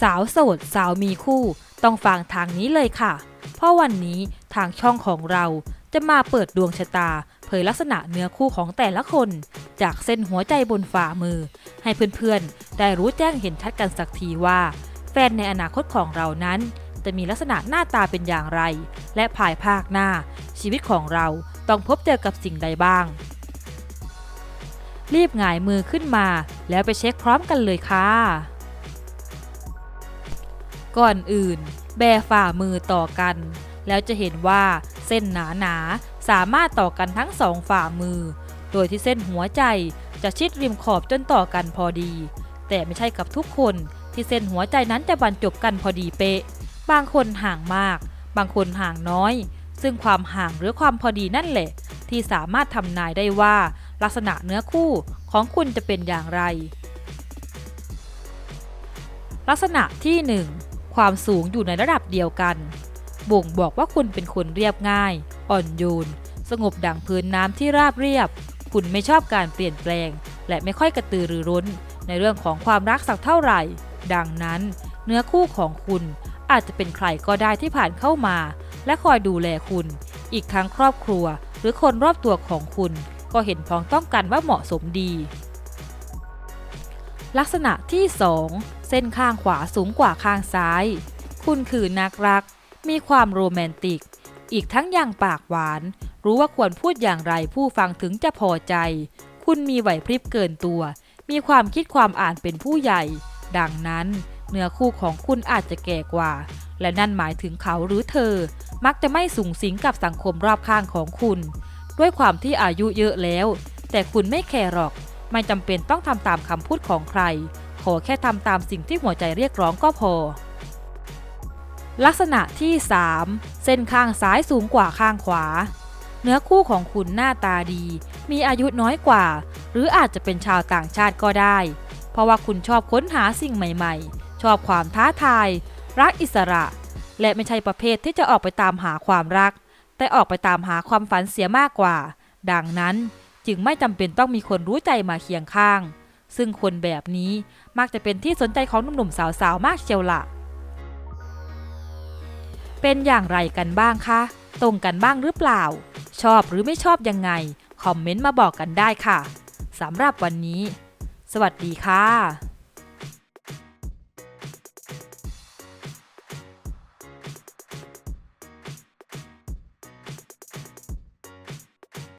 สาวโสดสาวมีคู่ ต้องฟังทางนี้เลยค่ะ เพราะวันนี้ทางช่องของเราจะมาเปิดดวงชะตา เผยลักษณะเนื้อคู่ของแต่ละคน จากเส้นหัวใจบนฝ่ามือ ให้เพื่อนๆ ได้รู้แจ้งเห็นชัดกันสักทีว่า แฟนในอนาคตของเรานั้น จะมีลักษณะหน้าตาเป็นอย่างไร และภายภาคหน้า ชีวิตของเราต้องพบเจอกับสิ่งใดบ้าง รีบหงายมือขึ้นมา แล้วไปเช็คพร้อมกันเลยค่ะ ก่อนอื่น แบฝ่ามือต่อกัน แล้วจะเห็นว่าเส้นหนาหนาๆสามารถต่อกันทั้งสองฝ่ามือ โดยที่เส้นหัวใจจะชิดริมขอบจนต่อกันพอดี แต่ไม่ใช่กับทุกคนที่เส้นหัวใจนั้นจะบรรจบกันพอดีเป๊ะ บางคนห่างมาก บางคนห่างน้อย ซึ่งความห่างหรือความพอดีนั่นแหละ ที่สามารถทำนายได้ว่า ลักษณะเนื้อคู่ของคุณจะเป็นอย่างไร ลักษณะที่ 1 ความสูงอยู่ในระดับเดียวกัน บ่งบอกว่าคุณเป็นคนเรียบง่าย อ่อนโยน สงบดังพื้นน้ำที่ราบเรียบ คุณไม่ชอบการเปลี่ยนแปลง และไม่ค่อยกระตือรือร้น ในเรื่องของความรักสักเท่าไหร่ ดังนั้น เนื้อคู่ของคุณอาจจะเป็นใครก็ได้ที่ผ่านเข้ามา และคอยดูแลคุณ อีกทั้งครอบครัว หรือคนรอบตัวของคุณ ก็เห็นพ้องต้องกันว่าเหมาะสมดี ลักษณะที่ 2 เส้นข้างขวาสูงกว่าข้างซ้าย คุณคือนักรัก มีความโรแมนติก อีกทั้งยังปากหวาน รู้ว่าควรพูดอย่างไรผู้ฟังถึงจะพอใจ คุณมีไหวพริบเกินตัว มีความคิดความอ่านเป็นผู้ใหญ่ ดังนั้นเนื้อคู่ของคุณอาจจะแก่กว่า และนั่นหมายถึงเขาหรือเธอ มักจะไม่สูงสิงกับสังคมรอบข้างของคุณ ด้วยความที่อายุเยอะแล้ว แต่คุณไม่แคร์หรอก ไม่จำเป็นต้องทำตามคำพูดของใคร ขอแค่ทำตามสิ่งที่หัวใจเรียกร้องก็พอ ลักษณะที่ 3 เส้นข้างซ้ายสูงกว่าข้างขวา เนื้อคู่ของคุณหน้าตาดี มีอายุน้อยกว่า หรืออาจจะเป็นชาวต่างชาติก็ได้ เพราะว่าคุณชอบค้นหาสิ่งใหม่ ๆ ชอบความท้าทาย รักอิสระ และไม่ใช่ประเภทที่จะออกไปตามหาความรัก แต่ออกไปตามหาความฝันเสียมากกว่า ดังนั้นจึงไม่จำเป็นต้องมีคนรู้ใจมาเคียงข้าง ซึ่งคนแบบนี้มักจะเป็นที่สนใจของหนุ่มๆสาวๆมากเชียวละเป็นอย่างไรกันบ้างคะ ตรงกันบ้างหรือเปล่า ชอบหรือไม่ชอบยังไง คอมเมนต์มาบอกกันได้ค่ะสำหรับวันนี้ สวัสดีค่ะ